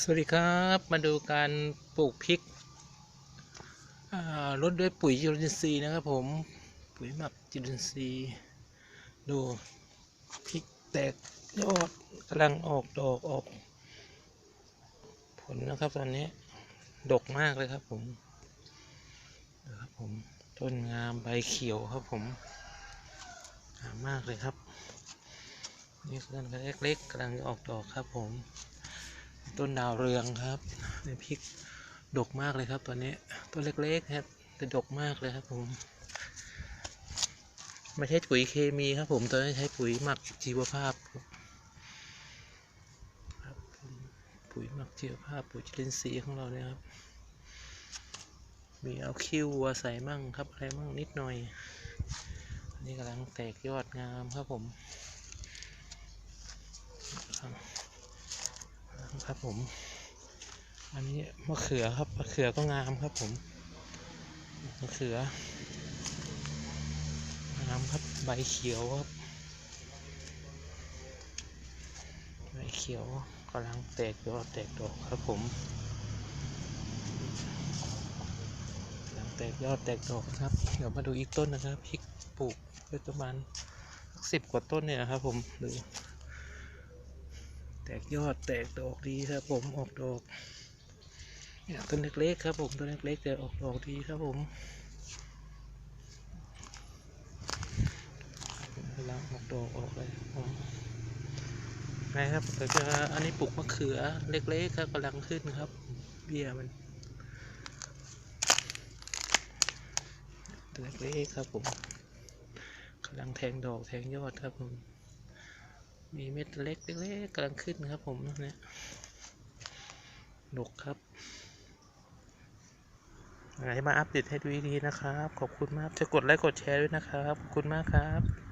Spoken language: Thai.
สวัสดีครับ มาดูการปลูกพริกอ่ารดด้วยปุ๋ยจุลินทรีย์นะครับผม ปุ๋ยหมักจุลินทรีย์ ดูพริกแตกยอดกำลังออกดอกออก ผลนะครับตอนนี้ ดกมากเลยครับผมดูครับผม ต้นงามใบเขียวครับผมงามมากเลยครับ นี่คือต้นเล็กๆกำลังออกดอกครับผม ต้นดาวเรืองครับในพริกดกมากเลยครับตอนนี้ต้นเล็กๆครับแต่ดกมากเลยครับผมไม่ใช่ปุ๋ยเคมีครับผมตอนนี้ใช้ปุ๋ยหมักชีวภาพครับปุ๋ยหมักชีวภาพปุ๋ยจุลินทรีย์ของเราเนี่ยครับ มีเอาคิววัวใส่มั่งครับอะไรมั่งนิดหน่อย อันนี้กำลังแตกยอดงามครับผม ครับผม อันนี้มะเขือครับมะเขือก็งามครับผมมะเขืองามครับใบเขียวครับใบเขียวกำลังแตกยอดแตกดอกครับผมกำลังแตกยอดแตกดอกครับ เดี๋ยวมาดูอีกต้นนะครับพริกปลูกไว้ประมาณสิบกว่าต้นเนี่ยนะครับผมดู แตกยอดแตกดอกดีครับผมออกดอกเนี่ยต้นเล็กๆครับผมต้นเล็กๆแต่ออกดอกดีครับผมกำลังออกดอกออกเลยนะครับแต่ก็อันนี้ปลูกมะเขือเล็กๆครับกำลังขึ้นครับ เบี้ยมันตัวเล็กๆครับผมกำลังแทงดอกแทงยอดครับผม มีเม็ดเล็กเล็กๆกำลังขึ้นครับผมเนี่ยดกครับยังไงมาอัปเดตให้ดูดีๆนะครับ ขอบคุณมากจะกดไลค์กดแชร์ด้วยนะครับ ขอบคุณมากครับ